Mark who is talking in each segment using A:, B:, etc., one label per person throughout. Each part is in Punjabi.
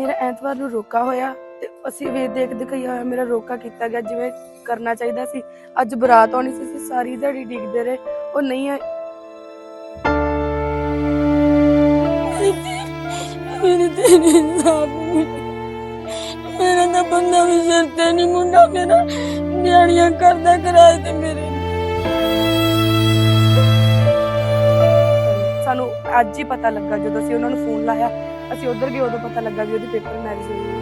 A: ਮੇਰਾ ਐਤਵਾਰ ਨੂੰ ਰੋਕਾ ਹੋਇਆ ਤੇ ਅਸੀਂ ਵੇ ਦੇਖ ਦਿਖਾਇਆ ਹੋਇਆ ਮੇਰਾ ਰੋਕਾ ਕੀਤਾ ਗਿਆ ਜਿਵੇਂ ਕਰਨਾ ਚਾਹੀਦਾ ਸੀ। ਅੱਜ ਬਰਾਤ ਆਉਣੀ ਸੀ ਅਸੀਂ ਸਾਰੀ ਦਿਹਾੜੀ ਡਿੱਗਦੇ ਰਹੇ। ਉਹ ਨਹੀਂ ਆਏ
B: ਮੇਰੇ ਤੇ ਇਨਸਾਫ ਮੇਰਾ ਤਾਂ ਬੰਦਾ ਵੀ ਸਿਰ ਤੇ ਨਹੀਂ ਮੁੰਡਾ ਮੇਰਾ ਦਿਹਾੜੀਆਂ ਕਰਦਾ ਕਿਰਾਏ ਤੇ ਮੇਰੇ
A: ਸਾਨੂੰ ਅੱਜ ਹੀ ਪਤਾ ਲੱਗਾ ਜਦੋਂ ਅਸੀਂ ਉਹਨਾਂ ਨੂੰ ਫੋਨ ਲਾਇਆ। ਅਸੀਂ ਉਧਰ ਗਏ ਉਦੋਂ ਪਤਾ ਲੱਗਾ ਵੀ ਉਹਦੀ ਪੇਪਰ ਮੈਰਿਜ ਹੋਈ ਸੀ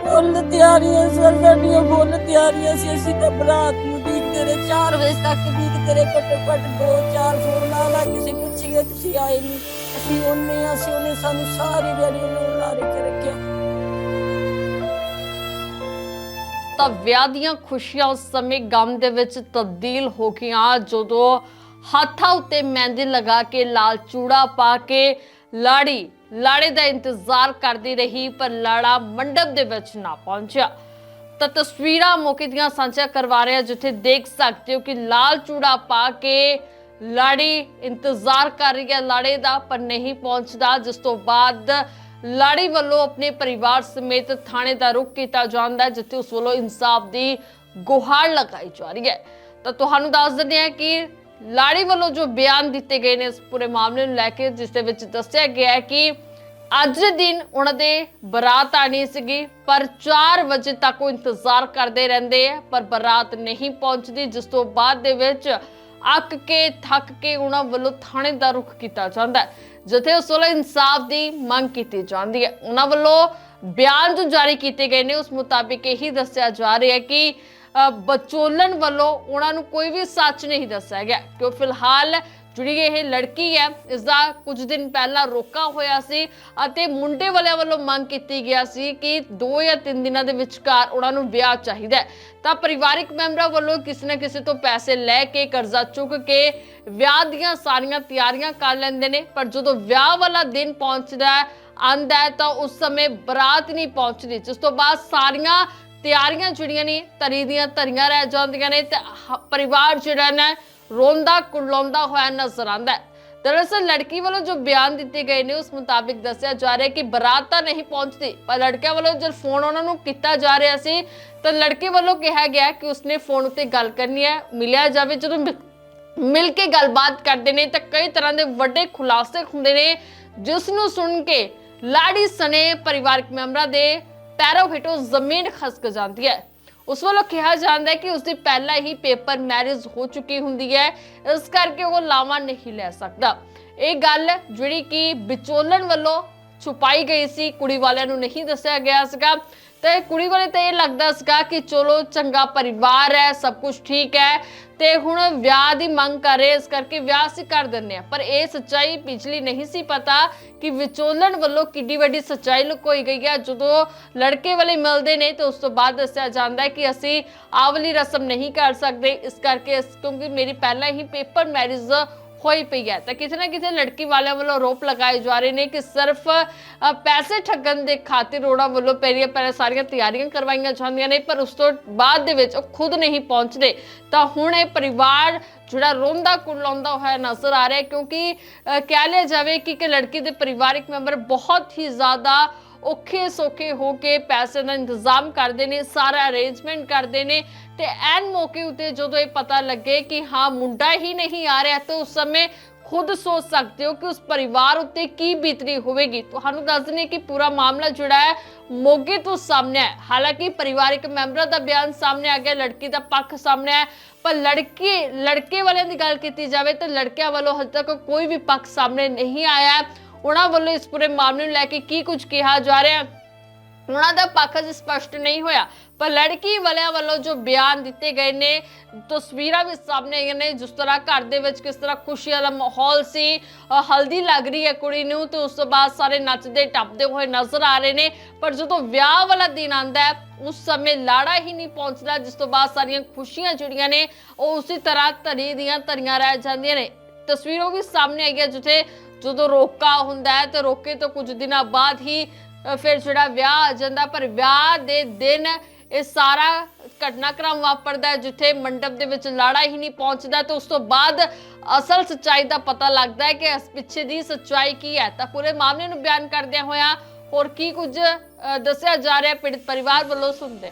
B: ਫੁੱਲ ਤਿਆਰੀਆਂ ਸਰ ਸਾਡੀਆਂ ਫੁੱਲ ਤਿਆਰੀਆਂ ਸੀ ਅਸੀਂ ਤਾਂ ਬਰਾਤ ਨੂੰ ਦੇਖਦੇ ਰਹੇ 4 ਵਜੇ ਤੱਕ ਦੇਖਦੇ ਰਹੇ ਘੱਟੋ ਘੱਟ ਦੋ ਚਾਰ ਫੋਨ ਲਾ ਲਾ ਕਿਸੇ ਪੁੱਛੀਏ ਤੁਸੀਂ ਆਏ ਨਹੀਂ। ਅਸੀਂ ਉਹਨੇ ਅਸੀਂ ਉਹਨੇ ਸਾਨੂੰ ਸਾਰੀ ਦਿਹਾੜੀ ਉਹਨੇ ਲਾਰੇ ਕੇ ਰੱਖਿਆ।
C: ਤਾਂ ਵਿਆਹ ਦੀਆਂ ਖੁਸ਼ੀਆਂ ਉਸ ਸਮੇਂ ਗਮ ਦੇ ਵਿੱਚ ਤਬਦੀਲ ਹੋ ਗਈਆਂ ਜਦੋਂ ਹੱਥਾਂ ਉੱਤੇ ਮਹਿੰਦੀ ਲਗਾ ਕੇ, ਲਾਲ ਚੂੜਾ ਪਾ ਕੇ ਲਾੜੀ, ਲਾੜੇ ਦਾ ਇੰਤਜ਼ਾਰ ਕਰਦੀ ਰਹੀ, ਪਰ ਲਾੜਾ ਮੰਡਪ ਦੇ ਵਿੱਚ ਨਾ ਪਹੁੰਚਿਆ। ਤਾਂ ਤਸਵੀਰਾਂ ਮੌਕੇ ਦੀਆਂ ਸਾਂਝਾ ਕਰਵਾ ਰਿਹਾ ਜਿੱਥੇ ਦੇਖ ਸਕਦੇ ਹੋ ਕਿ ਲਾਲ ਚੂੜਾ ਪਾ ਕੇ ਲਾੜੀ ਇੰਤਜ਼ਾਰ ਕਰ ਰਹੀ ਹੈ। ਲਾੜੇ ਦਾ ਪਰ ਨਹੀਂ ਪਹੁੰਚਦਾ। ਜਿਸ ਤੋਂ ਬਾਅਦ ਲਾੜੀ ਵੱਲੋਂ ਆਪਣੇ ਪਰਿਵਾਰ ਸਮੇਤ ਥਾਣੇ ਦਾ ਰੁਖ ਕੀਤਾ ਜਾਂਦਾ ਹੈ, ਜਿੱਥੇ ਉਸ ਵੱਲੋਂ ਇਨਸਾਫ ਦੀ ਗੁਹਾਰ ਲਗਾਈ ਜਾ ਰਹੀ ਹੈ। ਤਾਂ ਤੁਹਾਨੂੰ ਦੱਸ ਦਿੰਦੇ ਹਾਂ ਕਿ ਲਾੜੀ ਵੱਲੋਂ ਜੋ ਬਿਆਨ ਦਿੱਤੇ ਗਏ ਨੇ ਇਸ ਪੂਰੇ ਮਾਮਲੇ ਨੂੰ ਲੈ ਕੇ, ਜਿਸ ਦੇ ਵਿੱਚ ਦੱਸਿਆ ਗਿਆ ਹੈ ਕਿ ਅੱਜ ਦੇ ਦਿਨ ਉਹਨਾਂ ਦੇ ਬਰਾਤ ਆਣੀ ਸੀਗੀ, ਪਰ 4 ਵਜੇ ਤੱਕ ਉਹ ਇੰਤਜ਼ਾਰ ਕਰਦੇ ਰਹਿੰਦੇ ਆ, ਪਰ ਬਰਾਤ ਨਹੀਂ ਪਹੁੰਚਦੀ, ਜਿਸ ਤੋਂ ਬਾਅਦ ਦੇ ਵਿੱਚ ਅੱਕ ਕੇ, ਥੱਕ ਕੇ ਉਹਨਾਂ ਵੱਲੋਂ ਥਾਣੇ ਦਾ ਰੁਖ ਕੀਤਾ ਜਾਂਦਾ ਜਿੱਥੇ ਉਸ ਵੱਲੋਂ ਇਨਸਾਫ ਦੀ ਮੰਗ ਕੀਤੀ ਜਾਂਦੀ ਹੈ। ਉਹਨਾਂ ਵੱਲੋਂ ਬਿਆਨ ਜੋ ਜਾਰੀ ਕੀਤੇ ਗਏ ਨੇ, ਉਸ ਮੁਤਾਬਿਕ ਇਹੀ ਦੱਸਿਆ ਜਾ ਰਿਹਾ ਹੈ ਕਿ ਬਚੋਲਨ ਵੱਲੋਂ ਉਹਨਾਂ ਨੂੰ ਕੋਈ ਵੀ ਸੱਚ ਨਹੀਂ ਦੱਸਿਆ ਗਿਆ। ਕਿਉਂ ਫਿਲਹਾਲ ਜਿਹੜੀ ਇਹ ਲੜਕੀ ਹੈ ਇਸ ਦਾ ਕੁਝ ਦਿਨ ਪਹਿਲਾਂ ਰੋਕਾ ਹੋਇਆ ਸੀ ਅਤੇ ਮੁੰਡੇ ਵਾਲਿਆਂ ਵੱਲੋਂ ਮੰਗ ਕੀਤੀ ਗਿਆ ਸੀ ਕਿ 2 ਜਾਂ 3 ਦਿਨਾਂ ਦੇ ਵਿਚਕਾਰ ਉਹਨਾਂ ਨੂੰ ਵਿਆਹ ਚਾਹੀਦਾ ਤਾਂ ਪਰਿਵਾਰਿਕ ਮੈਂਬਰਾਂ ਵੱਲੋਂ ਕਿਸੇ ਨਾ ਕਿਸੇ ਤੋਂ ਪੈਸੇ ਲੈ ਕੇ ਕਰਜ਼ਾ ਚੁੱਕ ਕੇ ਵਿਆਹ ਦੀਆਂ ਸਾਰੀਆਂ ਤਿਆਰੀਆਂ ਕਰ ਲੈਂਦੇ ਨੇ, ਪਰ ਜਦੋਂ ਵਿਆਹ ਵਾਲਾ ਦਿਨ ਪਹੁੰਚਦਾ ਹੈ ਆਂਦਾ ਤਾਂ ਉਸ ਸਮੇਂ ਬਰਾਤ ਨਹੀਂ ਪਹੁੰਚਦੀ। ਜਿਸ ਤੋਂ ਬਾਅਦ ਸਾਰੀਆਂ ਤਿਆਰੀਆਂ ਜਿਹੜੀਆਂ ਨੇ ਤਰੀ ਦੀਆਂ ਧਰੀਆਂ ਰਹਿ ਜਾਂਦੀਆਂ ਨੇ ਤੇ ਹ- ਪਰਿਵਾਰ ਜਿਹੜਾ ਨਾ ਰੋਂਦਾ ਕੁਰਲਾਉਂਦਾ ਹੋਇਆ ਨਜ਼ਰ ਆਉਂਦਾ ਹੈ। ਦਰਅਸਲ ਲੜਕੀ ਵੱਲੋਂ ਜੋ ਬਿਆਨ ਦਿੱਤੇ ਗਏ ਨੇ, ਉਸ ਮੁਤਾਬਿਕ ਦੱਸਿਆ ਜਾ ਰਿਹਾ ਕਿ ਬਰਾਤ ਤਾਂ ਨਹੀਂ ਪਹੁੰਚਦੀ, ਪਰ ਲੜਕਿਆਂ ਵੱਲੋਂ ਜਦ ਫੋਨ ਉਹਨਾਂ ਨੂੰ ਕੀਤਾ ਜਾ ਰਿਹਾ ਸੀ, ਤਾਂ ਲੜਕੇ ਵੱਲੋਂ ਕਿਹਾ ਗਿਆ ਕਿ ਉਸਨੇ ਫੋਨ ਉੱਤੇ ਗੱਲ ਕਰਨੀ ਹੈ, ਮਿਲਿਆ ਜਾਵੇ। ਜਦੋਂ ਮਿ- ਮਿਲ ਕੇ ਗੱਲਬਾਤ ਕਰਦੇ ਨੇ, ਤਾਂ ਕਈ ਤਰ੍ਹਾਂ ਦੇ ਵੱਡੇ ਖੁਲਾਸੇ ਹੁੰਦੇ ਨੇ, ਜਿਸ ਨੂੰ ਸੁਣ ਕੇ ਲਾੜੀ ਸਨੇ ਪਰਿਵਾਰਕ ਮੈਂਬਰਾਂ ਦੇ ਪੈਰੋਂ ਹੇਠੋਂ ਜ਼ਮੀਨ ਖਸਕ ਜਾਂਦੀ ਹੈ। ਉਸ ਵੱਲੋਂ ਕਿਹਾ ਜਾਂਦਾ ਹੈ ਕਿ ਉਸ ਦੀ ਪਹਿਲਾਂ ਹੀ ਪੇਪਰ ਮੈਰਿਜ ਹੋ ਚੁੱਕੀ ਹੁੰਦੀ ਹੈ। ਇਸ ਕਰਕੇ ਉਹ ਲਾਵਾ ਨਹੀਂ ਲੈ ਸਕਦਾ। ਇਹ ਗੱਲ ਜਿਹੜੀ ਕਿ ਵਿਚੋਲਣ ਵੱਲੋਂ ਛੁਪਾਈ ਗਈ ਸੀ, ਕੁੜੀ ਵਾਲਿਆਂ ਨੂੰ ਨਹੀਂ ਦੱਸਿਆ ਗਿਆ ਸੀਗਾ। ਤੇ ਕੁੜੀ ਵਾਲੇ ਤਾਂ ਇਹ ਲੱਗਦਾ ਸੀਗਾ ਕਿ ਚਲੋ ਚੰਗਾ ਪਰਿਵਾਰ ਹੈ, ਸਭ ਕੁਝ ਠੀਕ ਹੈ। ਤੇ ਹੁਣ ਵਿਆਹ ਦੀ ਮੰਗ ਕਰ ਰਹੇ ਇਸ ਕਰਕੇ ਵਿਆਹ ਅਸੀਂ ਕਰ ਦਿੰਨੇ ਆ ਪਰ ਇਹ ਸੱਚਾਈ ਪਿਛਲੀ ਨਹੀਂ ਸੀ ਪਤਾ ਕਿ ਵਿਚੋਲਣ ਵੱਲੋਂ ਕਿੱਡੀ ਵੱਡੀ ਸੱਚਾਈ ਲੁਕੋਈ ਗਈ ਹੈ ਜਦੋਂ ਲੜਕੇ ਵਾਲੇ ਮਿਲਦੇ ਨੇ ਤੇ ਉਸ ਤੋਂ ਬਾਅਦ ਦੱਸਿਆ ਜਾਂਦਾ ਹੈ ਕਿ ਅਸੀਂ ਆਵਲੀ ਰਸਮ ਨਹੀਂ ਕਰ ਸਕਦੇ। ਇਸ ਕਰਕੇ ਕਿਉਂਕਿ ਮੇਰੀ ਪਹਿਲਾਂ ਹੀ ਪੇਪਰ ਮੈਰਿਜ ਹੋਈ ਪਈ ਹੈ। ਤਾਂ ਕਿਤੇ ਨਾ ਕਿਤੇ ਲੜਕੀ ਵਾਲਿਆਂ ਵੱਲੋਂ ਆਰੋਪ ਲਗਾਏ ਜਾ ਰਹੇ ਨੇ ਕਿ ਸਿਰਫ ਪੈਸੇ ਠੱਗਣ ਦੇ ਖਾਤਰ ਉਹਨਾਂ ਵੱਲੋਂ ਪਹਿਲੀਆਂ ਪਹਿਲਾਂ ਸਾਰੀਆਂ ਤਿਆਰੀਆਂ ਕਰਵਾਈਆਂ ਜਾਂਦੀਆਂ ਨੇ, ਪਰ ਉਸ ਤੋਂ ਬਾਅਦ ਦੇ ਵਿੱਚ ਉਹ ਖੁਦ ਨਹੀਂ ਪਹੁੰਚਦੇ। ਤਾਂ ਹੁਣ ਇਹ ਪਰਿਵਾਰ ਜਿਹੜਾ ਰੋਂਦਾ ਕੁਰਲਾਉਂਦਾ ਹੋਇਆ ਨਜ਼ਰ ਆ ਰਿਹਾ ਕਿਉਂਕਿ ਕਹਿ ਲਿਆ ਜਾਵੇ ਕਿ ਇੱਕ ਲੜਕੀ ਦੇ ਪਰਿਵਾਰਿਕ ਮੈਂਬਰ ਬਹੁਤ ਹੀ ਜ਼ਿਆਦਾ ਔਖੇ ਸੌਖੇ ਹੋ ਕੇ ਪੈਸੇ ਦਾ ਇੰਤਜ਼ਾਮ ਕਰਦੇ ਨੇ, ਸਾਰਾ ਅਰੇਂਜਮੈਂਟ ਕਰਦੇ ਨੇ ਤੇ ਐਨ ਮੌਕੇ ਉਤੇ ਜਦੋਂ ਇਹ ਪਤਾ ਲੱਗੇ ਕਿ ਹਾਂ, ਮੁੰਡਾ ਹੀ ਨਹੀਂ ਆ ਰਿਹਾ, ਤਾਂ ਉਸ ਸਮੇਂ ਖੁਦ ਸੋਚ ਸਕਦੇ ਹੋ ਕਿ ਉਸ ਪਰਿਵਾਰ ਉੱਤੇ ਕੀ ਬੀਤਰੀ ਹੋਵੇਗੀ। ਤੁਹਾਨੂੰ ਦੱਸ ਦਿੰਦੇ ਕਿ ਪੂਰਾ ਮਾਮਲਾ ਜਿਹੜਾ ਹੈ, ਮੋਗੇ ਤੋਂ ਸਾਹਮਣੇ ਹੈ। ਹਾਲਾਂਕਿ ਪਰਿਵਾਰਿਕ ਮੈਂਬਰਾਂ ਦਾ ਬਿਆਨ ਸਾਹਮਣੇ ਆ ਗਿਆ, ਲੜਕੀ ਦਾ ਪੱਖ ਸਾਹਮਣੇ ਹੈ। ਪਰ ਲੜਕੀ, ਲੜਕੇ ਵਾਲਿਆਂ ਦੀ ਗੱਲ ਕੀਤੀ ਜਾਵੇ ਤਾਂ ਲੜਕਿਆਂ ਵੱਲੋਂ ਹਜੇ ਤੱਕ ਕੋਈ ਵੀ ਪੱਖ ਸਾਹਮਣੇ ਨਹੀਂ ਆਇਆ। ਉਹਨਾਂ ਵੱਲੋਂ ਇਸ ਪੂਰੇ ਮਾਮਲੇ ਨੂੰ ਲੈ ਕੇ ਕੀ ਕੁਝ ਕਿਹਾ ਜਾ ਰਿਹਾ ਹੈ, ਉਹਨਾਂ ਦਾ ਪੱਖ ਅਜੇ ਸਪਸ਼ਟ ਨਹੀਂ ਹੋਇਆ। ਪਰ ਲੜਕੀ ਵਾਲਿਆਂ ਵੱਲੋਂ ਜੋ ਬਿਆਨ ਦਿੱਤੇ ਗਏ ਨੇ, ਤਸਵੀਰਾਂ ਵੀ ਸਾਹਮਣੇ ਆਈਆਂ ਨੇ, ਜਿਸ ਤਰ੍ਹਾਂ ਘਰ ਦੇ ਵਿੱਚ ਕਿਸ ਤਰ੍ਹਾਂ ਖੁਸ਼ੀਆਂ ਦਾ ਮਾਹੌਲ ਸੀ ਹਲਦੀ ਲੱਗ ਰਹੀ ਹੈ ਕੁੜੀ ਨੂੰ, ਤੇ ਉਸ ਤੋਂ ਬਾਅਦ ਸਾਰੇ ਨੱਚਦੇ ਟੱਪਦੇ ਹੋਏ ਨਜ਼ਰ ਆ ਰਹੇ ਨੇ। ਪਰ ਜਦੋਂ ਵਿਆਹ ਵਾਲਾ ਦਿਨ ਆਂਦਾ ਹੈ, ਉਸ ਸਮੇਂ ਲਾੜਾ ਹੀ ਨਹੀਂ ਪਹੁੰਚਦਾ, ਜਿਸ ਤੋਂ ਬਾਅਦ ਸਾਰੀਆਂ ਖੁਸ਼ੀਆਂ ਜਿਹੜੀਆਂ ਨੇ, ਉਹ ਉਸੇ ਤਰ੍ਹਾਂ ਧਰੀ ਦੀਆਂ ਧਰੀਆਂ ਰਹਿ ਜਾਂਦੀਆਂ ਨੇ। ਤਸਵੀਰੋਂ ਵੀ ਸਾਹਮਣੇ ਆਈਆਂ, ਜਿੱਥੇ ਜਦੋਂ ਰੋਕਾ ਹੁੰਦਾ ਹੈ, ਤੇ ਰੋਕੇ ਤੋਂ ਕੁਝ ਦਿਨਾਂ ਬਾਅਦ ਹੀ ਫਿਰ ਜਿਹੜਾ ਵਿਆਹ ਆ ਜਾਂਦਾ, ਪਰ ਵਿਆਹ ਦੇ ਦਿਨ ਇਹ ਸਾਰਾ ਘਟਨਾਕ੍ਰਮ ਵਾਪਰਦਾ ਜਿੱਥੇ ਮੰਡਪ ਦੇ ਵਿੱਚ ਲਾੜਾ ਹੀ ਨਹੀਂ ਪਹੁੰਚਦਾ ਤੇ ਉਸ ਤੋਂ ਬਾਅਦ ਅਸਲ ਸੱਚਾਈ ਦਾ ਪਤਾ ਲੱਗਦਾ ਹੈ ਕਿ ਇਸ ਪਿੱਛੇ ਦੀ ਸੱਚਾਈ ਕੀ ਹੈ। ਤਾਂ ਪੂਰੇ ਮਾਮਲੇ ਨੂੰ ਬਿਆਨ ਕਰਦਿਆਂ ਹੋਇਆ ਹੋਰ ਕੀ ਕੁਝ ਦੱਸਿਆ ਜਾ ਰਿਹਾ ਪੀੜਤ ਪਰਿਵਾਰ ਵੱਲੋਂ ਸੁਣਦੇ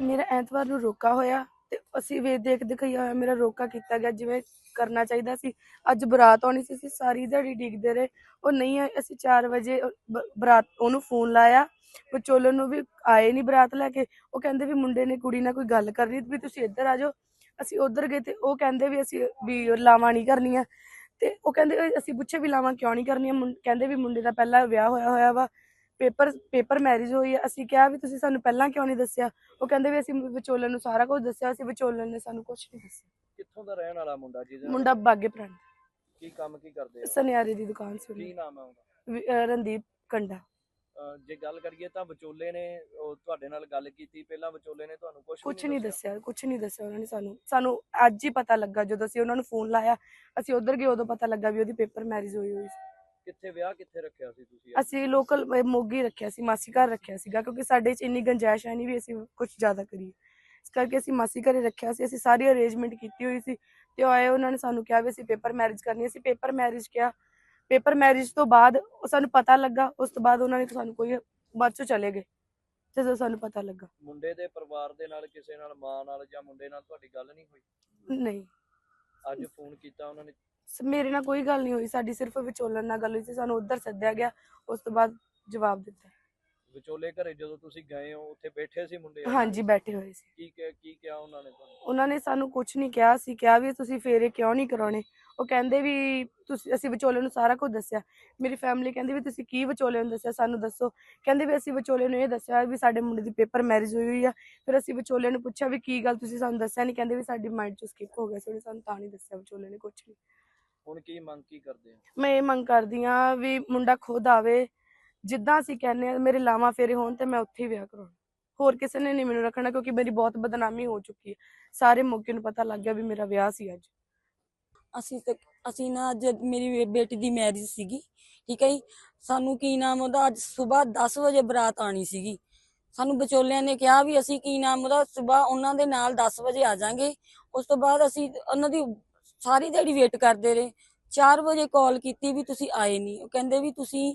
A: ਮੇਰਾ ਐਤਵਾਰ ਨੂੰ ਰੋਕਾ ਹੋਇਆ। ਅਸੀਂ ਵੇ ਦੇਖ ਦਿਖਾਇਆ ਹੋਇਆ ਮੇਰਾ ਰੋਕਾ ਕੀਤਾ ਗਿਆ, ਜਿਵੇਂ ਕਰਨਾ ਚਾਹੀਦਾ ਸੀ। ਅੱਜ ਬਰਾਤ ਆਉਣੀ ਸੀ, ਅਸੀਂ ਸਾਰੀ ਦਿਹਾੜੀ ਡਿੱਗਦੇ ਰਹੇ। ਉਹ ਨਹੀਂ ਆਏ, ਅਸੀਂ 4 ਵਜੇ ਬ- ਬਰਾਤ, ਉਹਨੂੰ ਫੋਨ ਲਾਇਆ। ਵਿਚੋਲਨ ਨੂੰ ਵੀ ਆਏ ਨਹੀਂ ਬਰਾਤ ਲੈ ਕੇ। ਉਹ ਕਹਿੰਦੇ ਵੀ ਮੁੰਡੇ ਨੇ ਕੁੜੀ ਨਾਲ ਕੋਈ ਗੱਲ ਕਰਨੀ, ਵੀ ਤੁਸੀਂ ਇੱਧਰ ਆ ਜਾਓ। ਅਸੀਂ ਉੱਧਰ ਗਏ ਤੇ ਉਹ ਕਹਿੰਦੇ ਵੀ ਅਸੀਂ ਵੀ ਲਾਵਾਂ ਨਹੀਂ ਕਰਨੀਆਂ। ਤੇ ਉਹ ਕਹਿੰਦੇ ਵੀ ਅਸੀਂ ਪੁੱਛੇ ਵੀ ਲਾਵਾਂ ਕਿਉਂ ਨਹੀਂ ਕਰਨੀਆਂ? ਮੁੰ- ਕਹਿੰਦੇ ਵੀ ਮੁੰਡੇ ਦਾ ਪਹਿਲਾਂ ਵਿਆਹ ਹੋਇਆ ਹੋਇਆ ਵਾ। ਪੇਪਰ ਪੇਪਰ ਮੈਰਿਜ ਹੋਈ ਹੈ ਅਸੀਂ ਕਿਹਾ ਵੀ ਤੁਸੀਂ ਸਾਨੂੰ ਪਹਿਲਾਂ ਕਿਉਂ ਨਹੀਂ ਦੱਸਿਆ? ਉਹ ਕਹਿੰਦੇ ਵੀ ਅਸੀਂ ਵਿਚੋਲਨ ਨੂੰ ਸਾਰਾ ਕੁਝ ਦੱਸਿਆ ਸੀ ਵਿਚੋਲਨ ਨੇ ਸਾਨੂੰ ਕੁਝ ਨਹੀਂ ਦੱਸਿਆ।
D: ਕਿੱਥੋਂ ਦਾ ਰਹਿਣ ਵਾਲਾ ਮੁੰਡਾ ਨਾਲ
A: ਮੁੰਡਾ ਬਾਗੇ ਪ੍ਰਾਂਤ।
D: ਕੀ ਕੰਮ ਕੀ ਕਰਦੇ ਆ?
A: ਸਨਿਆਰੇ ਦੀ ਦੁਕਾਨ ਸੀ
D: ਕੀ। ਨਾਮ ਹੈ ਉਹਦਾ?
A: ਰਣਦੀਪ ਕੰਡਾ।
D: ਜੇ ਗੱਲ ਕਰੀਏ ਤਾਂ ਵਿਚੋਲੇ ਨੇ ਤੁਹਾਡੇ ਨਾਲ ਗੱਲ ਕੀਤੀ ਪਹਿਲਾਂ ਵਿਚੋਲੇ ਨੇ ਤੁਹਾਨੂੰ ਕੁਝ
A: ਕੁਝ ਨਹੀਂ ਦੱਸਿਆ? ਕੁਝ ਨਹੀਂ ਦੱਸਿਆ ਉਹਨਾਂ ਨੇ ਸਾਨੂੰ। ਸਾਨੂੰ ਅੱਜ ਹੀ ਪਤਾ ਲੱਗਾ ਜਦੋਂ ਅਸੀਂ ਉਹਨਾਂ ਨੂੰ ਫੋਨ ਲਾਇਆ ਅਸੀਂ ਉਧਰ ਗਏ ਉਦੋਂ ਪਤਾ ਲੱਗਾ ਵੀ ਉਹਦੀ ਪੇਪਰ ਮੈਰਿਜ ਹੋਈ ਹੋਈ ਸੀ।
D: ਕਿੱਥੇ ਵਿਆਹ ਕਿੱਥੇ ਰੱਖਿਆ ਸੀ ਤੁਸੀਂ
A: ਅਸੀਂ ਲੋਕਲ ਮੋਗੀ ਰੱਖਿਆ ਸੀ ਮਾਸੀ ਘਰ ਰੱਖਿਆ ਸੀਗਾ ਕਿਉਂਕਿ ਸਾਡੇ 'ਚ ਇੰਨੀ ਗੰਜਾਇਸ਼ ਹੈ ਨਹੀਂ ਵੀ ਅਸੀਂ ਕੁਝ ਜ਼ਿਆਦਾ ਕਰੀਏ। ਇਸ ਕਰਕੇ ਅਸੀਂ ਮਾਸੀ ਘਰੇ ਰੱਖਿਆ ਸੀ ਅਸੀਂ ਸਾਰੀ ਅਰੇਂਜਮੈਂਟ ਕੀਤੀ ਹੋਈ ਸੀ ਤੇ ਉਹ ਆਏ ਉਹਨਾਂ ਨੇ ਸਾਨੂੰ ਕਿਹਾ ਵੀ ਅਸੀਂ ਪੇਪਰ ਮੈਰਿਜ ਕਰਨੀ ਹੈ। ਅਸੀਂ ਪੇਪਰ ਮੈਰਿਜ ਕਿਹਾ। ਪੇਪਰ ਮੈਰਿਜ ਤੋਂ ਬਾਅਦ ਉਹ ਸਾਨੂੰ ਪਤਾ ਲੱਗਾ ਉਸ ਤੋਂ ਬਾਅਦ ਉਹਨਾਂ ਨੇ ਸਾਨੂੰ ਕੋਈ ਬਾਅਦ ਚੋਂ ਚਲੇ ਗਏ ਜਦੋਂ ਸਾਨੂੰ ਪਤਾ ਲੱਗਾ।
D: ਮੁੰਡੇ ਦੇ ਪਰਿਵਾਰ ਦੇ ਨਾਲ ਕਿਸੇ ਨਾਲ ਮਾਂ ਨਾਲ ਜਾਂ ਮੁੰਡੇ ਨਾਲ ਤੁਹਾਡੀ ਗੱਲ ਨਹੀਂ ਹੋਈ?
A: ਨਹੀਂ।
D: ਅੱਜ ਫੋਨ ਕੀਤਾ ਉਹਨਾਂ ਨੇ?
A: ਸ- ਮੇਰੇ ਨਾਲ ਕੋਈ ਗੱਲ ਨਹੀਂ ਹੋਈ ਸਾਡੀ ਸਿਰਫ ਵਿਚੋਲਨ ਨਾਲ ਗੱਲ ਹੋਈ ਸੀ ਸਾਨੂੰ ਉੱਧਰ ਸੱਦਿਆ ਗਿਆ ਉਸ ਤੋਂ ਬਾਅਦ ਜਵਾਬ ਦਿੱਤਾ।
D: ਵਿਚੋਲੇ ਘਰੇ ਜਦੋਂ ਤੁਸੀਂ ਗਏ ਹੋ ਉੱਥੇ ਬੈਠੇ ਸੀ ਮੁੰਡੇ
A: ਹਾਂਜੀ ਬੈਠੇ ਹੋਏ ਸੀ।
D: ਕੀ ਕਿਹਾ ਕੀ ਕਿਹਾ ਉਹਨਾਂ ਨੇ ਤੁਹਾਨੂੰ?
A: ਉਹਨਾਂ ਨੇ ਸਾਨੂੰ ਕੁਝ ਨਹੀਂ ਕਿਹਾ ਸੀ ਕਿਹਾ ਵੀ ਤੁਸੀਂ ਫੇਰੇ ਕਿਉਂ ਨਹੀਂ ਕਰਾਉਣੇ? ਉਹ ਕਹਿੰਦੇ ਵੀ ਤੁਸੀਂ ਅਸੀਂ ਵਿਚੋਲੇ ਨੂੰ ਸਾਰਾ ਕੁਝ ਦੱਸਿਆ। ਮੇਰੀ ਫੈਮਿਲੀ ਕਹਿੰਦੀ ਵੀ ਤੁਸੀਂ ਕੀ ਵਿਚੋਲੇ ਨੂੰ ਦੱਸਿਆ ਸਾਨੂੰ ਦੱਸੋ। ਕਹਿੰਦੇ ਵੀ ਅਸੀਂ ਵਿਚੋਲੇ ਨੂੰ ਇਹ ਦੱਸਿਆ ਵੀ ਸਾਡੇ ਮੁੰਡੇ ਦੀ ਪੇਪਰ ਮੈਰਿਜ ਹੋਈ ਹੋਈ ਆ ਫਿਰ ਅਸੀਂ ਵਿਚੋਲੇ ਨੂੰ ਪੁੱਛਿਆ ਵੀ ਕੀ ਗੱਲ ਤੁਸੀਂ ਸਾਨੂੰ ਦੱਸਿਆ ਨਹੀਂ ਕਹਿੰਦੇ ਵੀ ਸਾਡੀ ਮਾਈਂਡ ਚੋਂ ਸਕਿਪ ਹੋ ਗਿਆ ਸੀ ਉਹਨੇ ਸਾਨੂੰ ਤਾਂ ਨਹੀਂ ਦੱਸਿਆ ਵਿਚੋਲੇ ਨੇ ਕੁਝ ਨਹੀਂ
D: ਹੁਣ ਕੀ ਮੰਗ ਕੀ ਕਰਦੇ ਆ
A: ਮੈਂ ਇਹ ਮੰਗ ਕਰਦੀ ਆ ਵੀ ਮੁੰਡਾ ਖੁਦ ਆਵੇ ਜਿੱਦਾਂ ਅਸੀਂ ਕਹਿੰਦੇ ਆ ਮੇਰੇ ਲਾਵਾਂ ਫੇਰੇ ਹੋਣ ਤੇ ਮੈਂ ਉੱਥੇ ਹੀ ਵਿਆਹ ਕਰਾਉਣਾ। ਹੋਰ ਕਿਸੇ ਨੇ ਨਹੀਂ ਮੈਨੂੰ ਰੱਖਣਾ ਕਿਉਂਕਿ ਮੇਰੀ ਬਹੁਤ ਬਦਨਾਮੀ ਹੋ ਚੁੱਕੀ ਹੈ। ਸਾਰੇ ਮੌਕੇ ਨੂੰ ਪਤਾ ਲੱਗ ਗਿਆ ਵੀ ਮੇਰਾ ਵਿਆਹ ਸੀ ਅੱਜ।
B: ਅਸੀਂ ਤੇ ਅਸੀਂ ਨਾ ਅੱਜ ਮੇਰੀ ਬੇਟੀ ਦੀ ਮੈਰਿਜ ਸੀਗੀ ਠੀਕ ਹੈ ਜੀ? ਸਾਨੂੰ ਕੀ ਨਾਮ ਉਹਦਾ ਅੱਜ ਸਵੇਰ 10 ਵਜੇ ਬਰਾਤ ਆਣੀ ਸੀਗੀ। ਸਾਨੂੰ ਵਿਚੋਲਿਆਂ ਨੇ ਕਿਹਾ ਵੀ ਅਸੀਂ ਕੀ ਨਾਮ ਉਹਦਾ ਸਵੇਰ ਉਹਨਾਂ ਦੇ ਨਾਲ 10 ਵਜੇ ਆ ਜਾਾਂਗੇ। ਉਸ ਤੋਂ ਬਾਅਦ ਅਸੀਂ ਉਹਨਾਂ ਦੀ ਸਾਰੀ ਦਿਹਾੜੀ ਵੇਟ ਕਰਦੇ ਰਹੇ। 4 ਵਜੇ ਕਾਲ ਕੀਤੀ ਵੀ ਤੁਸੀਂ ਆਏ ਨਹੀਂ ਉਹ ਕਹਿੰਦੇ ਵੀ ਤੁਸੀਂ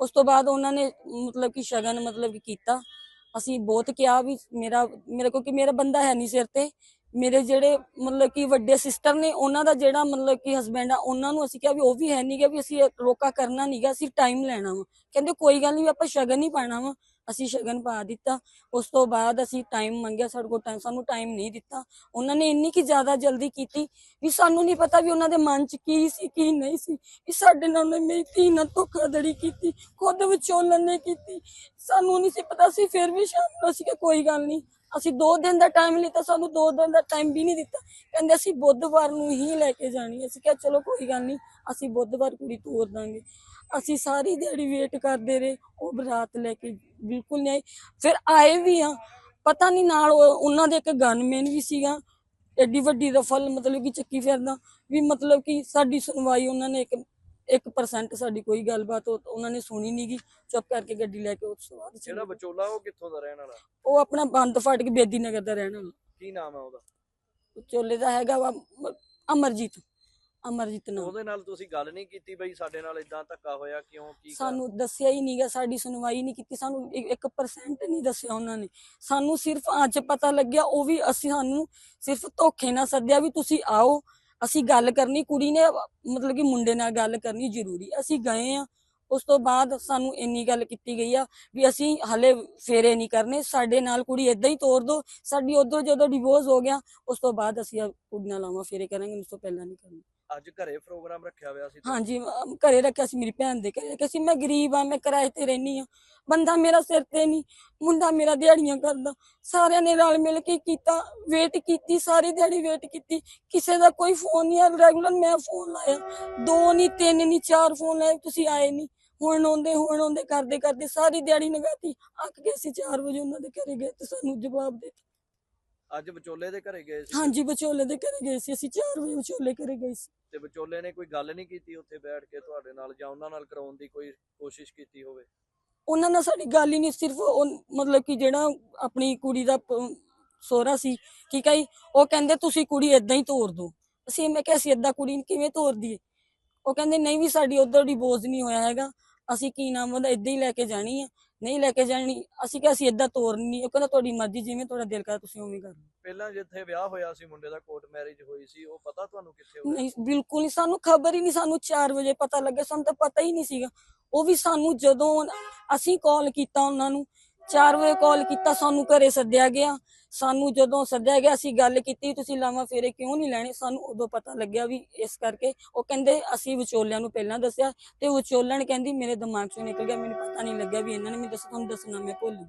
B: ਉਸ ਤੋਂ ਬਾਅਦ ਉਹਨਾਂ ਨੇ ਮਤਲਬ ਕਿ ਸ਼ਗਨ ਮਤਲਬ ਕਿ ਕੀਤਾ। ਅਸੀਂ ਬਹੁਤ ਕਿਹਾ ਵੀ ਮੇਰਾ, ਮੇਰੇ ਕੋਲ ਕਿ ਮੇਰਾ ਬੰਦਾ ਹੈ ਨਹੀਂ ਸਿਰ ਤੇ। ਮੇਰੇ ਜਿਹੜੇ ਮਤਲਬ ਕਿ ਵੱਡੇ ਸਿਸਟਰ ਨੇ, ਉਹਨਾਂ ਦਾ ਜਿਹੜਾ ਮਤਲਬ ਕਿ ਹਸਬੈਂਡ ਆ, ਉਹਨਾਂ ਨੂੰ ਅਸੀਂ ਕਿਹਾ ਵੀ ਉਹ ਵੀ ਹੈ ਨਹੀਂਗਾ ਵੀ ਅਸੀਂ ਰੋਕਾ ਕਰਨਾ ਨਹੀਂਗਾ ਅਸੀਂ ਟਾਈਮ ਲੈਣਾ ਵਾ। ਕਹਿੰਦੇ ਕੋਈ ਗੱਲ ਨਹੀਂ ਵੀ ਆਪਾਂ ਸ਼ਗਨ ਹੀ ਪਾਣਾ ਵਾ। ਅਸੀਂ ਸ਼ਗਨ ਪਾ ਦਿੱਤਾ। ਉਸ ਤੋਂ ਬਾਅਦ ਅਸੀਂ ਟਾਈਮ ਮੰਗਿਆ ਸਾਡੇ ਕੋਲ ਟਾਈਮ ਸਾਨੂੰ ਟਾਈਮ ਨਹੀਂ ਦਿੱਤਾ। ਉਹਨਾਂ ਨੇ ਇੰਨੀ ਕੀ ਜ਼ਿਆਦਾ ਜਲਦੀ ਕੀਤੀ ਵੀ ਸਾਨੂੰ ਨਹੀਂ ਪਤਾ ਵੀ ਉਹਨਾਂ ਦੇ ਮਨ 'ਚ ਕੀ ਸੀ, ਕੀ ਨਹੀਂ ਸੀ। ਵੀ ਸਾਡੇ ਨਾਲ ਉਹਨੇ ਮੇਰੀ ਧੀ ਨਾਲ ਧੋਖਾਧੜੀ ਕੀਤੀ, ਖੁਦ ਵਿਚੋਲਨ ਨੇ ਕੀਤੀ। ਸਾਨੂੰ ਨਹੀਂ ਸੀ ਪਤਾ ਸੀ, ਫਿਰ ਵੀ ਸ਼ਾਮ ਨੂੰ ਅਸੀਂ ਕਿਹਾ ਕੋਈ ਗੱਲ ਨਹੀਂ। ਅਸੀਂ 2 ਦਿਨ ਦਾ ਟਾਈਮ ਲਿੱਤਾ, ਸਾਨੂੰ 2 ਦਿਨ ਦਾ ਟਾਈਮ ਵੀ ਨਹੀਂ ਦਿੱਤਾ। ਕਹਿੰਦੇ ਅਸੀਂ ਬੁੱਧਵਾਰ ਨੂੰ ਹੀ ਲੈ ਕੇ ਜਾਣੀ ਅਸੀਂ ਕਿਹਾ ਚਲੋ ਕੋਈ ਗੱਲ ਨਹੀਂ, ਅਸੀਂ ਬੁੱਧਵਾਰ ਕੁੜੀ ਤੋਰ ਦਾਂਗੇ। ਅਸੀਂ ਸਾਰੀ ਦਿਹਾੜੀ ਵੇਟ ਕਰਦੇ ਰਹੇ ਉਹ ਬਰਾਤ ਲੈ ਕੇ ਬਿਲਕੁਲ ਨਹੀਂ ਆਈ। ਫਿਰ ਆਏ ਵੀ ਆ ਪਤਾ ਨਹੀਂ ਨਾਲ ਉਹ- ਉਹਨਾਂ ਦੇ ਇੱਕ ਗਨਮੈਨ ਵੀ ਸੀਗਾ ਐਡੀ ਵੱਡੀ ਰਫਲ ਮਤਲਬ ਕਿ ਚੱਕੀ ਫਿਰਦਾ ਵੀ ਮਤਲਬ ਕਿ ਸਾਡੀ ਸੁਣਵਾਈ ਉਹਨਾਂ ਨੇ ਇੱਕ 1% ਸਾਡੀ ਕੋਈ ਗੱਲਬਾਤ ਉਹ- ਉਹਨਾਂ ਨੇ ਸੁਣੀ ਨਹੀਂਗੀ ਚੁੱਪ ਕਰਕੇ ਗੱਡੀ ਲੈ ਕੇ ਉਸ ਤੋਂ ਬਾਅਦ ਚਲੇ
D: ਜਿਹੜਾ
B: ਗਏ।
D: ਵਿਚੋਲਾ ਉਹ ਕਿੱਥੋਂ ਦਾ ਰਹਿਣ ਵਾਲਾ?
B: ਉਹ ਆਪਣਾ ਬੰਦ ਫਟ ਕੇ ਬੇਦੀ ਨਗਰ ਦਾ ਰਹਿਣ ਵਾਲਾ।
D: ਕੀ ਨਾਮ ਹੈ ਉਹਦਾ?
B: ਚੋਲੇ ਦਾ ਹੈਗਾ ਵਾ ਅਮਰਜੀਤ। ਅਮਰਜੀਤ ਨਾਮ
D: ਉਹਦੇ ਨਾਲ ਤੁਸੀਂ ਗੱਲ ਨਹੀਂ ਕੀਤੀ ਬਈ ਸਾਡੇ ਨਾਲ ਇਦਾਂ ਧੱਕਾ ਹੋਇਆ ਕਿਉਂ ਕੀ?
B: ਸਾਨੂੰ ਦੱਸਿਆ ਹੀ ਨਹੀਂਗਾ ਸਾਡੀ ਸੁਣਵਾਈ ਨਹੀਂ ਕੀਤੀ ਸਾਨੂੰ 1% ਨਹੀਂ ਦੱਸਿਆ ਉਹਨਾਂ ਨੇ। ਸਾਨੂੰ ਸਿਰਫ ਅੱਜ ਪਤਾ ਲੱਗਿਆ ਉਹ ਵੀ ਅਸੀਂ ਸਾਨੂੰ ਸਿਰਫ ਧੋਖੇ ਨਾਲ ਸੱਦਿਆ ਵੀ ਤੁਸੀਂ ਆਓ ਅਸੀਂ ਗੱਲ ਕਰਨੀ ਕੁੜੀ ਨੇ ਮਤਲਬ ਕਿ ਮੁੰਡੇ ਨਾਲ ਗੱਲ ਕਰਨੀ ਜ਼ਰੂਰੀ ਅਸੀਂ ਗਏ ਆ ਉਸ ਤੋਂ ਬਾਅਦ ਸਾਨੂੰ ਇੰਨੀ ਗੱਲ ਕੀਤੀ ਗਈ ਆ ਵੀ ਅਸੀਂ ਹਲੇ ਫੇਰੇ ਨਹੀਂ ਕਰਨੇ ਸਾਡੇ ਨਾਲ ਕੁੜੀ ਇਦਾਂ ਹੀ ਤੋਰ ਦੋ ਸਾਡੀ ਉਧਰ ਜਦੋਂ ਡਿਵੋਰਸ ਹੋ ਗਿਆ ਉਸ ਤੋਂ ਬਾਅਦ ਅਸੀਂ ਕੁੜੀ ਨਾਲ ਲਾਵਾਂ ਫੇਰੇ ਕਰਾਂਗੇ ਉਸ ਤੋਂ ਪਹਿਲਾਂ ਨਹੀਂ ਕਰਨਾ।
D: ਅੱਜ ਘਰੇ ਪ੍ਰੋਗਰਾਮ ਰੱਖਿਆ ਹੋਇਆ ਸੀ
B: ਹਾਂਜੀ, ਅਮ ਘਰੇ ਰੱਖਿਆ ਸੀ ਮੇਰੀ ਭੈਣ ਦੇ ਘਰੇ ਰੱਖਿਆ ਸੀ। ਮੈਂ ਗਰੀਬ ਆ ਮੈਂ ਕਿਰਾਏ ਤੇ ਰਹਿਨੀ ਆ ਬੰਦਾ ਮੇਰਾ ਸਿਰ ਤੇ ਨਹੀਂ, ਮੁੰਡਾ ਮੇਰਾ ਦਿਹਾੜੀਆਂ ਕਰਦਾ। ਸਾਰਿਆਂ ਨੇ ਰਲ ਮਿਲ ਕੇ ਕੀਤਾ ਵੇਟ ਕੀਤੀ, ਸਾਰੀ ਦਿਹਾੜੀ ਵੇਟ ਕੀਤੀ। ਕਿਸੇ ਦਾ ਕੋਈ ਫੋਨ ਨਹੀਂ ਆ ਰੈਗੂਲਰ ਮੈਂ ਫੋਨ ਲਾਇਆ। ਦੋ ਨਹੀਂ, ਤਿੰਨ ਨਹੀਂ, ਚਾਰ ਫੋਨ ਲਾਏ, ਤੁਸੀਂ ਆਏ ਨਹੀਂ। ਹੁਣ ਆਉਂਦੇ ਹੁਣ ਆਉਂਦੇ, ਕਰਦੇ ਕਰਦੇ ਸਾਰੀ ਦਿਹਾੜੀ ਲਗਾਤੀ ਅੱਕ ਗਏ ਸੀ 4 ਵਜੇ, ਉਹਨਾਂ ਦੇ ਘਰੇ ਗਏ ਤੇ ਸਾਨੂੰ ਜਵਾਬ ਦੇ
D: ਅੱਜ ਵਿਚੋਲੇ ਦੇ ਘਰੇ ਗਏ ਸੀ?
B: ਹਾਂਜੀ ਵਿਚੋਲੇ ਦੇ ਘਰੇ ਗਏ ਸੀ। ਅਸੀਂ 4 ਵਜੇ ਵਿਚੋਲੇ ਘਰੇ ਗਏ ਸੀ।
D: ਤੇ ਵਿਚੋਲੇ ਨੇ ਕੋਈ ਗੱਲ ਨਹੀਂ ਕੀਤੀ ਉੱਥੇ ਬੈਠ ਕੇ ਤੁਹਾਡੇ ਨਾਲ ਜਾਂ ਉਹਨਾਂ ਨਾਲ ਕਰਾਉਣ ਦੀ ਕੋਈ ਕੋਸ਼ਿਸ਼ ਕੀਤੀ ਹੋਵੇ?
B: ਉਹਨਾਂ ਨਾਲ ਸਾਡੀ ਗੱਲ ਹੀ ਨਹੀਂ ਸਿਰਫ ਉਹ ਮਤਲਬ ਕਿ ਜਿਹੜਾ ਆਪਣੀ ਕੁੜੀ ਦਾ ਸਹੁਰਾ ਸੀ ਠੀਕ ਹੈ ਜੀ? ਉਹ ਕਹਿੰਦੇ ਤੁਸੀਂ ਕੁੜੀ ਇਦਾਂ ਹੀ ਤੋਰ ਦਿਓ। ਅਸੀਂ ਮੈਂ ਕਿਹਾ ਅਸੀਂ ਇਦਾਂ ਕੁੜੀ ਨੂੰ ਕਿਵੇਂ ਤੋਰ ਦਈਏ? ਉਹ ਕਹਿੰਦੇ ਨਹੀਂ ਵੀ ਸਾਡੀ ਉਧਰ ਡਿਵੋਰਸ ਨਹੀਂ ਹੋਇਆ ਹੈਗਾ। ਅਸੀਂ ਕੀ ਨਾਮ ਉਹਦਾ ਇਦਾਂ ਹੀ ਲੈ ਕੇ ਜਾਣੀ ਆ। ਨਹੀਂ ਲੈ ਕੇ ਜਾਣੀ। ਅਸੀਂ ਕਿਹਾ ਅਸੀਂ ਇਦਾਂ ਤੋਰਨੀ ਨਹੀਂ ਉਹ ਕਹਿੰਦਾ ਤੁਹਾਡੀ ਮਰਜ਼ੀ ਜਿਵੇਂ ਤੁਹਾਡਾ ਦਿਲ ਕਰਦਾ ਤੁਸੀਂ ਉਵੇਂ ਕਰ ਲਓ।
D: ਪਹਿਲਾਂ ਜਿੱਥੇ ਵਿਆਹ ਹੋਇਆ ਸੀ ਮੁੰਡੇ ਦਾ ਕੋਰਟ ਮੈਰਿਜ ਹੋਈ ਸੀ ਉਹ ਪਤਾ ਤੁਹਾਨੂੰ ਕਿੱਥੇ ਹੋਇਆ?
B: ਨਹੀਂ ਬਿਲਕੁਲ ਨਹੀਂ। ਸਾਨੂੰ ਖਬਰ ਹੀ ਨਹੀਂ ਸਾਨੂੰ 4 ਵਜੇ ਪਤਾ ਲੱਗਿਆ। ਸਾਨੂੰ ਤਾਂ ਪਤਾ ਹੀ ਨਹੀਂ ਸੀਗਾ। ਉਹ ਵੀ ਸਾਨੂੰ ਜਦੋਂ ਅਸੀਂ ਕਾਲ ਕੀਤਾ ਉਹਨਾਂ ਨੂੰ 4 ਵਜੇ ਕਾਲ ਕੀਤਾ ਸਾਨੂੰ ਘਰੇ ਸੱਦਿਆ ਗਿਆ। ਸਾਨੂੰ ਜਦੋਂ ਸੱਦਿਆ ਗਿਆ, ਅਸੀਂ ਗੱਲ ਕੀਤੀ, ਤੁਸੀਂ ਲਾਵਾਂ ਫੇਰੇ ਕਿਉਂ ਨਹੀਂ ਲੈਣੇ? ਸਾਨੂੰ ਉਦੋਂ ਪਤਾ ਲੱਗਿਆ ਵੀ ਇਸ ਕਰਕੇ। ਉਹ ਕਹਿੰਦੇ, ਅਸੀਂ ਵਿਚੋਲਿਆਂ ਨੂੰ ਪਹਿਲਾਂ ਦੱਸਿਆ ਤੇ ਵਿਚੋਲਣ ਕਹਿੰਦੀ, ਮੇਰੇ ਦਿਮਾਗ ਚੋਂ ਨਿਕਲ ਗਿਆ, ਮੈਨੂੰ ਪਤਾ ਨਹੀਂ ਲੱਗਿਆ ਵੀ ਇਹਨਾਂ ਨੇ ਮੈਨੂੰ ਦੱਸਿਆ ਤੁਹਾਨੂੰ ਦੱਸਣਾ ਮੈਂ ਭੁੱਲ ਗਈ।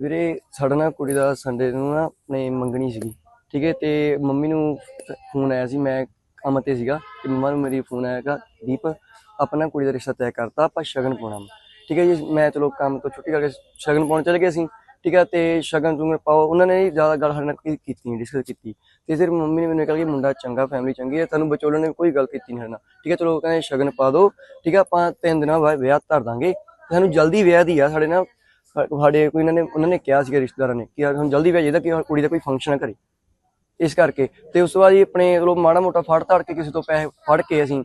E: ਵੀਰੇ, ਸਾਡਾ ਨਾ ਕੁੜੀ ਦਾ ਸੰਡੇ ਨੂੰ ਨਾ ਆਪਣੇ ਮੰਗਣੀ ਸੀਗੀ, ਠੀਕ ਹੈ? ਤੇ ਮੰਮੀ ਨੂੰ ਫੋਨ ਆਇਆ ਸੀ, ਮੈਂ ਕੰਮ ਤੇ ਸੀਗਾ ਤੇ ਮੰਮਾ ਨੂੰ ਮੇਰੀ ਫੋਨ ਆਇਆਗਾ ਦੀਪ ਆਪਣਾ ਕੁੜੀ ਦਾ ਰਿਸ਼ਤਾ ਤੈਅ ਕਰਤਾ, ਆਪਾਂ ਸ਼ਗਨ ਪਾਉਣਾ ਠੀਕ ਹੈ ਜੀ, ਮੈਂ ਚਲੋ ਕੰਮ ਤੋਂ ਛੁੱਟੀ ਕਰਕੇ ਸ਼ਗਨ ਪਾਉਣ ਚਲੇ ਗਏ ਅਸੀਂ ਠੀਕ ਹੈ ਤੇ ਸ਼ਗਨ ਸੁਗਨ ਪਾਓ। ਉਹਨਾਂ ਨੇ ਜ਼ਿਆਦਾ ਗੱਲ ਸਾਡੇ ਨਾਲ ਕੀ- ਕੀਤੀ ਡਿਸਕਸ ਕੀਤੀ। ਤੇ ਫਿਰ ਮੰਮੀ ਨੇ ਮੈਨੂੰ ਕਿਹਾ ਕਿ ਮੁੰਡਾ ਚੰਗਾ ਫੈਮਿਲੀ ਚੰਗੀ ਹੈ ਤੁਹਾਨੂੰ ਵਿਚੋਲਣ ਨੇ ਕੋਈ ਗੱਲ ਕੀਤੀ ਨਹੀਂ ਸਾਡੇ ਨਾਲ। ਠੀਕ ਹੈ ਚਲੋ ਕਹਿੰਦੇ ਸ਼ਗਨ ਪਾ ਦਿਓ ਠੀਕ ਹੈ ਆਪਾਂ ਤਿੰਨ ਦਿਨਾਂ ਬਾਅਦ ਵਿਆਹ ਧਰ ਦਾਂਗੇ। ਸਾਨੂੰ ਜਲਦੀ ਵਿਆਹ ਦੀ ਆ, ਸਾਡੇ ਨਾਲ ਸਾਡੇ ਕੋਈ ਇਹਨਾਂ ਨੇ, ਉਹਨਾਂ ਨੇ ਕਿਹਾ ਸੀਗਾ ਰਿਸ਼ਤੇਦਾਰਾਂ ਨੇ ਕਿ ਸਾਨੂੰ ਜਲਦੀ ਵਿਆਹ ਚਾਹੀਦਾ, ਕਿ ਕੁੜੀ ਦਾ ਕੋਈ ਫੰਕਸ਼ਨ ਕਰੇ। ਇਸ ਕਰਕੇ। ਤੇ ਉਸ ਤੋਂ ਬਾਅਦ ਜੀ ਆਪਣੇ, ਚਲੋ ਮਾੜਾ ਮੋਟਾ ਫੜ ਧੜ ਕੇ ਕਿਸੇ ਤੋਂ ਪੈਸੇ ਫੜ ਕੇ ਅਸੀਂ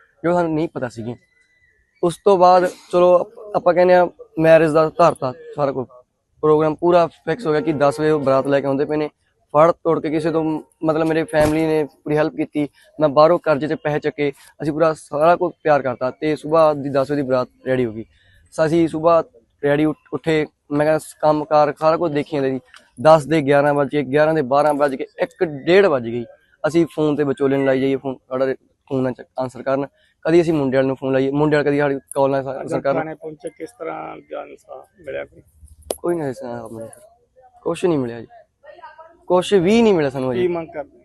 E: ਜੋ ਸਾਨੂੰ ਨਹੀਂ ਪਤਾ ਸੀਗੀ ਉਸ ਤੋਂ ਬਾਅਦ ਚਲੋ ਆਪਾਂ ਕਹਿੰਦੇ ਆ ਮੈਰਿਜ ਦਾ ਧਾਰਤਾ ਸਾਰਾ ਕੁਝ ਪ੍ਰੋਗਰਾਮ ਪੂਰਾ ਫਿਕਸ ਹੋ ਗਿਆ ਕਿ 10 ਵਜੇ ਉਹ ਬਰਾਤ ਲੈ ਕੇ ਆਉਂਦੇ ਪਏ ਨੇ। ਫੜ ਤੋੜ ਕੇ ਕਿਸੇ ਤੋਂ ਮਤਲਬ ਮੇਰੇ ਫੈਮਿਲੀ ਨੇ ਪੂਰੀ ਹੈਲਪ ਕੀਤੀ, ਮੈਂ ਬਾਹਰੋਂ ਕਰਜ਼ੇ ਤੇ ਪੈਸੇ ਚੱਕੇ, ਅਸੀਂ ਪੂਰਾ ਸਾਰਾ ਕੁਝ ਪਿਆਰ ਕਰਤਾ ਤੇ ਸਵੇਰ ਦੀ 10 ਵਜੇ ਦੀ ਬਰਾਤ ਰੈਡੀ ਹੋ ਗਈ। ਅਸੀਂ ਸਵੇਰ ਰੈਡੀ ਉੱਠੇ, ਮੈਂ ਕਿਹਾ ਕੰਮ ਕਾਰ ਸਾਰਾ ਕੁਝ ਦੇਖੀ ਜਾਂਦੇ ਸੀ। 10 ਦੇ 11 ਵਜੇ 11 ਦੇ 12 ਵਜ ਕੇ 1 ਡੇਢ ਵਜ ਗਈ। ਅਸੀਂ ਫੋਨ ਤੇ ਵਿਚੋਲੇ ਨੂੰ ਲਾਈ ਜਾਈਏ ਫੋਨ ਸਾਡਾ ਫੋਨ ਨਾਲ ਆਨਸਰ ਕਰਨ। ਕਦੀ ਅਸੀਂ ਮੁੰਡੇ ਵਾਲੇ ਨੂੰ ਫੋਨ ਲਾਈਏ ਮੁੰਡੇ ਵਾਲੇ ਕਦੀ ਸਾਡੀ ਕਾਲ ਨਾਲ ਆਨਸਰ
F: ਅਗਰ
E: ਕਰਨ।
F: ਥਾਣੇ ਪਹੁੰਚੇ ਕਿਸ ਤਰ੍ਹਾਂ ਜਾਨ ਸਾ ਮਿਲਿਆ ਕੋਈ?
E: ਕੋਈ ਨਹੀਂ ਮੈਨੂੰ ਕੁਛ ਨਹੀਂ ਮਿਲਿਆ ਜੀ। ਕੁਛ ਵੀ ਨਹੀਂ ਮਿਲਿਆ ਸਾਨੂੰ
F: ਕੀ
E: ਅਜੇ।
F: ਮੰਗ ਕਰਦੇ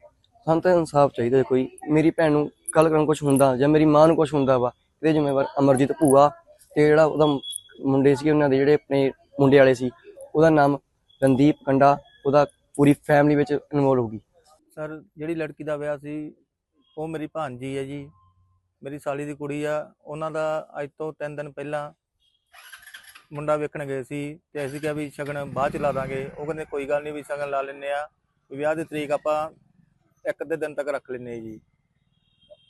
E: ਸਾਨੂੰ ਤਾਂ ਇਨਸਾਫ ਚਾਹੀਦਾ ਕੋਈ। ਮੇਰੀ ਭੈਣ ਨੂੰ ਕੱਲ ਕਰਨ ਕੁਝ ਹੁੰਦਾ ਜਾਂ ਮੇਰੀ ਮਾਂ ਨੂੰ ਕੁਝ ਹੁੰਦਾ ਵਾ ਇਹਦੇ ਜ਼ਿੰਮੇਵਾਰ ਅਮਰਜੀਤ ਭੂਆ ਤੇ ਜਿਹੜਾ ਉਹਦਾ ਮੁੰਡੇ ਸੀ ਉਹਨਾਂ ਦੇ ਜਿਹੜੇ ਆਪਣੇ ਮੁੰਡੇ ਵਾਲੇ ਸੀ ਉਹਦਾ ਨਾਮ ਰਣਦੀਪ ਕੰਡਾ ਉਹਦਾ ਪੂਰੀ ਫੈਮਿਲੀ ਵਿੱਚ ਇਨਵੋਲ ਹੋ ਗਈ।
G: ਸਰ ਜਿਹੜੀ ਲੜਕੀ ਦਾ ਵਿਆਹ ਸੀ ਉਹ ਮੇਰੀ ਭਾਂਜੀ ਹੈ ਜੀ। ਮੇਰੀ ਸਾਲੀ ਦੀ ਕੁੜੀ ਆ, ਉਹਨਾਂ ਦਾ ਅੱਜ ਤੋਂ 3 ਦਿਨ ਪਹਿਲਾਂ ਮੁੰਡਾ ਵੇਖਣ ਗਏ ਸੀ ਤੇ ਅਸੀਂ ਕਿਹਾ ਵੀ ਸ਼ਗਨ ਬਾਅਦ ਚ ਲਾ ਦਾਂਗੇ। ਉਹ ਕਹਿੰਦੇ ਕੋਈ ਗੱਲ ਨਹੀਂ ਵੀ ਸ਼ਗਨ ਲਾ ਲੈਨੇ ਆ ਵਿਆਹ ਦੀ ਤਰੀਕ ਆਪਾਂ ਇੱਕ ਅੱਧੇ ਦਿਨ ਤੱਕ ਰੱਖ ਲੈਨੇ ਜੀ।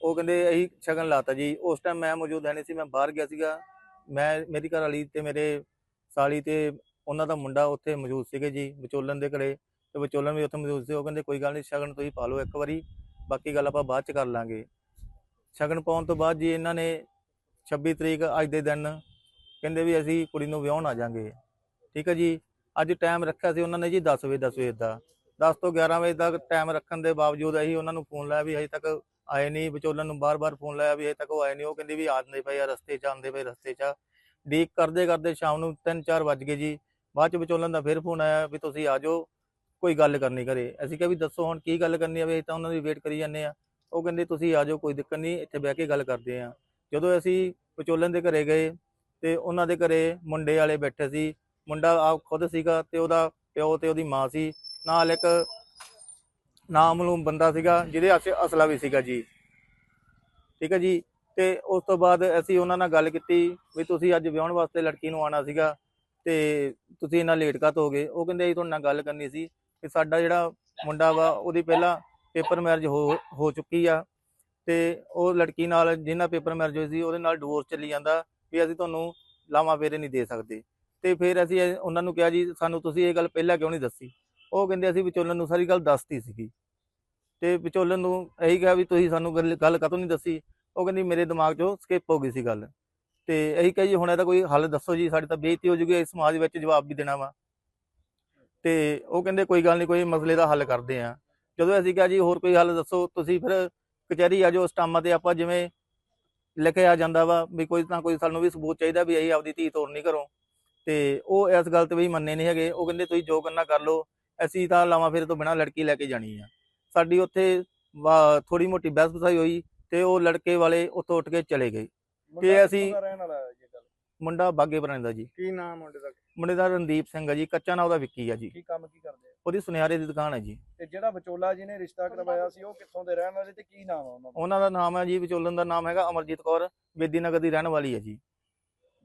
G: ਉਹ ਕਹਿੰਦੇ ਅਸੀਂ ਸ਼ਗਨ ਲਾਤਾ ਜੀ। ਉਸ ਟਾਈਮ ਮੈਂ ਮੌਜੂਦ ਹੈ ਨਹੀਂ ਸੀ, ਮੈਂ ਬਾਹਰ ਗਿਆ ਸੀਗਾ। ਮੈਂ, ਮੇਰੀ ਘਰ ਵਾਲੀ ਤੇ ਮੇਰੇ ਸਾਲੀ ਤੇ ਉਹਨਾਂ ਦਾ ਮੁੰਡਾ ਉੱਥੇ ਮੌਜੂਦ ਸੀਗੇ ਜੀ, ਵਿਚੋਲਨ ਦੇ ਘਰੇ। ਤੇ ਵਿਚੋਲਨ ਵੀ ਉੱਥੇ ਮੌਜੂਦ ਸੀ। ਉਹ ਕਹਿੰਦੇ ਕੋਈ ਗੱਲ ਨਹੀਂ ਸ਼ਗਨ ਤੁਸੀਂ ਪਾ ਲਓ ਇੱਕ ਵਾਰੀ। ਬਾਕੀ ਗੱਲ ਆਪਾਂ ਬਾਅਦ ਚ ਕਰ ਲਾਂਗੇ। ਸ਼ਗਨ ਪਾਉਣ ਤੋਂ ਬਾਅਦ ਜੀ ਇਹਨਾਂ ਨੇ 26 ਤਰੀਕ ਅੱਜ ਦੇ ਦਿਨ ਕਹਿੰਦੇ ਵੀ ਅਸੀਂ ਕੁੜੀ ਨੂੰ ਵਿਆਹਣ ਆ ਜਾਾਂਗੇ ਠੀਕ ਹੈ ਜੀ? ਅੱਜ ਟਾਈਮ ਰੱਖਿਆ ਸੀ ਉਹਨਾਂ ਨੇ ਜੀ 10 ਵਜੇ 10 ਵਜੇ ਦਾ। 10 ਤੋਂ 11 ਵਜੇ ਤੱਕ ਟਾਈਮ ਰੱਖਣ ਦੇ ਬਾਵਜੂਦ ਅਸੀਂ ਉਹਨਾਂ ਨੂੰ ਫੋਨ ਲਾਇਆ ਵੀ ਅਜੇ ਤੱਕ ਆਏ ਨਹੀਂ। ਵਿਚੋਲਨ ਨੂੰ ਬਾਰ-ਬਾਰ ਫੋਨ ਲਾਇਆ ਵੀ ਅਜੇ ਤੱਕ ਉਹ ਆਏ ਨਹੀਂ। ਉਹ ਕਹਿੰਦੇ ਵੀ ਆਉਂਦੇ ਪਏ ਆ, ਰਸਤੇ 'ਚ ਆਉਂਦੇ ਪਏ, ਰਸਤੇ 'ਚ ਡੀਕ ਕਰਦੇ ਕਰਦੇ ਸ਼ਾਮ ਨੂੰ 3-4 ਵੱਜ ਗਏ ਜੀ। ਬਾਅਦ ਚ ਵਿਚੋਲਨ ਦਾ ਫਿਰ ਫੋਨ ਆਇਆ ਵੀ ਤੁਸੀਂ ਆ ਜਾਓ, ਕੋਈ ਗੱਲ ਕਰਨੀ ਘਰੇ। ਅਸੀਂ ਕਿਹਾ ਵੀ ਦੱਸੋ ਹੁਣ ਕੀ ਗੱਲ ਕਰਨੀ ਆ ਵੀ ਅਸੀਂ ਤਾਂ ਉਹਨਾਂ ਦੀ ਵੇਟ ਕਰੀ ਜਾਂਦੇ ਆ। ਉਹ ਕਹਿੰਦੇ, ਤੁਸੀਂ ਆ ਜਾਓ, ਕੋਈ ਦਿੱਕਤ ਨਹੀਂ, ਇੱਥੇ ਬਹਿ ਕੇ ਗੱਲ ਕਰਦੇ ਆ। ਜਦੋਂ ਅਸੀਂ ਵਿਚੋਲਨ ਦੇ ਘਰੇ ਗਏ ਤੇ ਉਹਨਾਂ ਦੇ ਘਰੇ ਮੁੰਡੇ ਵਾਲੇ ਬੈਠੇ ਸੀ। ਮੁੰਡਾ ਆਪ ਖੁਦ ਸੀਗਾ ਤੇ ਉਹਦਾ ਪਿਓ ਤੇ ਉਹਦੀ ਮਾਂ ਸੀ। ਨਾਲ ਇੱਕ ਨਾਮਲੂਮ ਬੰਦਾ ਸੀਗਾ, ਜਿਹਦੇ ਹੱਥ 'ਚ ਅਸਲਾ ਵੀ ਸੀਗਾ ਜੀ। ਠੀਕ ਹੈ ਜੀ? ਤੇ ਉਸ ਤੋਂ ਬਾਅਦ ਅਸੀਂ ਉਹਨਾਂ ਨਾਲ ਗੱਲ ਕੀਤੀ ਵੀ ਤੁਸੀਂ ਅੱਜ ਵਿਆਹਣ ਵਾਸਤੇ ਲੜਕੀ ਨੂੰ ਆਣਾ ਸੀਗਾ ਤੇ ਤੁਸੀਂ ਇੰਨਾ ਲੇਟ ਕਾਤ ਹੋ ਗਏ? ਉਹ ਕਹਿੰਦੇ, ਅਸੀਂ ਤੁਹਾਡੇ ਨਾਲ ਗੱਲ ਕਰਨੀ ਸੀ ਕਿ ਸਾਡਾ ਜਿਹੜਾ ਮੁੰਡਾ ਵਾ, ਉਹਦੀ ਪਹਿਲਾਂ ਪੇਪਰ ਮੈਰਿਜ ਹੋ ਹੋ ਚੁੱਕੀ ਆ ਤੇ ਉਹ ਲੜਕੀ ਨਾਲ ਜਿਹਨਾਂ ਪੇਪਰ ਮੈਰਿਜ ਹੋਈ ਸੀ, ਉਹਦੇ ਨਾਲ ਡਿਵੋਰਸ ਚੱਲੀ ਜਾਂਦਾ ਵੀ ਅਸੀਂ ਤੁਹਾਨੂੰ ਲਾਵਾਂ ਫੇਰੇ ਨਹੀਂ ਦੇ ਸਕਦੇ। ਤੇ ਫਿਰ ਅਸੀਂ ਉਹਨਾਂ ਨੂੰ ਕਿਹਾ ਜੀ, ਸਾਨੂੰ ਤੁਸੀਂ ਇਹ ਗੱਲ ਪਹਿਲਾਂ ਕਿਉਂ ਨਹੀਂ ਦੱਸੀ? ਉਹ ਕਹਿੰਦੇ ਅਸੀਂ ਵਿਚੋਲਨ ਨੂੰ ਸਾਰੀ ਗੱਲ ਦੱਸਤੀ ਸੀਗੀ। ਤੇ ਵਿਚੋਲਨ ਨੂੰ ਇਹੀ ਕਿਹਾ ਵੀ ਤੁਸੀਂ ਸਾਨੂੰ ਗੱਲ ਗੱਲ ਕਦੋਂ ਨਹੀਂ ਦੱਸੀ? ਉਹ ਕਹਿੰਦੀ ਮੇਰੇ ਦਿਮਾਗ 'ਚੋਂ ਸਕਿਪ ਹੋ ਗਈ ਸੀ ਗੱਲ। ਤੇ ਇਹੀ ਕਹੇ ਜੀ, ਹੁਣ ਇਹਦਾ ਕੋਈ ਹੱਲ ਦੱਸੋ ਜੀ, ਸਾਡੀ ਤਾਂ ਬੇਇੱਜ਼ਤੀ ਹੋ ਜੂਗੀ ਇਸ ਸਮਾਜ ਵਿੱਚ ਜਵਾਬ ਵੀ ਦੇਣਾ ਵਾ। ਤੇ ਉਹ ਕਹਿੰਦੇ ਕੋਈ ਗੱਲ ਨਹੀਂ, ਕੋਈ ਮਸਲੇ ਦਾ ਹੱਲ ਕਰਦੇ ਆ। ਜਦੋਂ ਅਸੀਂ ਕਿਹਾ ਜੀ ਹੋਰ ਕੋਈ ਹੱਲ ਦੱਸੋ? ਤੁਸੀਂ ਫਿਰ ਕਚਹਿਰੀ ਆ ਜਾਓ ਸਟਾਮਾਂ ਤੇ ਆਪਾਂ ਜਿਵੇਂ ਲਿਖਿਆ ਜਾਂਦਾ ਵਾ ਵੀ ਕੋਈ ਤਾਂ ਕੋਈ ਸਾਨੂੰ ਵੀ ਸਬੂਤ ਚਾਹੀਦਾ ਵੀ ਅਸੀਂ ਆਪਦੀ ਧੀ ਤੋੜ ਨਹੀਂ ਕਰੋ ਤੇ ਉਹ ਇਸ ਗੱਲ ਤੇ ਵੀ ਮੰਨੇ ਨਹੀਂ ਹੈਗੇ। ਉਹ ਕਹਿੰਦੇ ਤੁਸੀਂ ਜੋ ਕਰਨਾ ਕਰ ਲਓ ਅਸੀਂ ਤਾਂ ਲਾਵਾਂ ਫੇਰੇ ਤੋਂ ਬਿਨਾਂ ਲੜਕੀ ਲੈ ਕੇ ਜਾਣੀ ਆ। ਸਾਡੀ ਉੱਥੇ ਥੋੜੀ ਮੋਟੀ ਬਹਿਸ ਬਸਾਈ ਹੋਈ ਤੇ ਉਹ ਲੜਕੇ ਵਾਲੇ ਉੱਥੋਂ ਉੱਠ ਕੇ ਚਲੇ ਗਏ।
D: ਮੁੰਡਾ
G: ਅਸੀਂ- ਮੁੰਡਾ ਬਾਗੇ ਬਰਾਣੇ ਦਾ ਜੀ।
F: ਕੀ ਨਾਮ ਮੁੰਡੇ ਦਾ?
G: ਮੁੰਡੇ ਦਾ ਰਣਦੀਪ ਸਿੰਘ ਆ ਜੀ ਕੱਚਾ ਨਾਂ ਉਹਦਾ ਵਿੱਕੀ ਆ ਜੀ।
D: ਕੀ ਕੰਮ ਕੀ ਕਰਦੇ ਆ?
G: ਉਹਦੀ ਸੁਨਿਆਰੇ ਦੀ ਦੁਕਾਨ ਹੈ ਜੀ।
D: ਤੇ ਜਿਹੜਾ ਵਿਚੋਲਾ ਜੀ ਨੇ ਰਿਸ਼ਤਾ ਕਰਵਾਇਆ ਸੀ ਉਹ ਕਿੱਥੋਂ ਦੇ ਰਹਿਣ ਵਾਲੇ ਤੇ ਕੀ ਨਾਮ ਆ ਉਹਨਾਂ ਦਾ?
G: ਉਹਨਾਂ ਦਾ ਨਾਮ ਹੈ ਜੀ ਵਿਚੋਲਨ ਦਾ ਨਾਮ ਹੈਗਾ ਅਮਰਜੀਤ ਕੌਰ ਬੇਦੀ ਨਗਰ ਦੀ ਰਹਿਣ ਵਾਲੀ ਹੈ ਜੀ।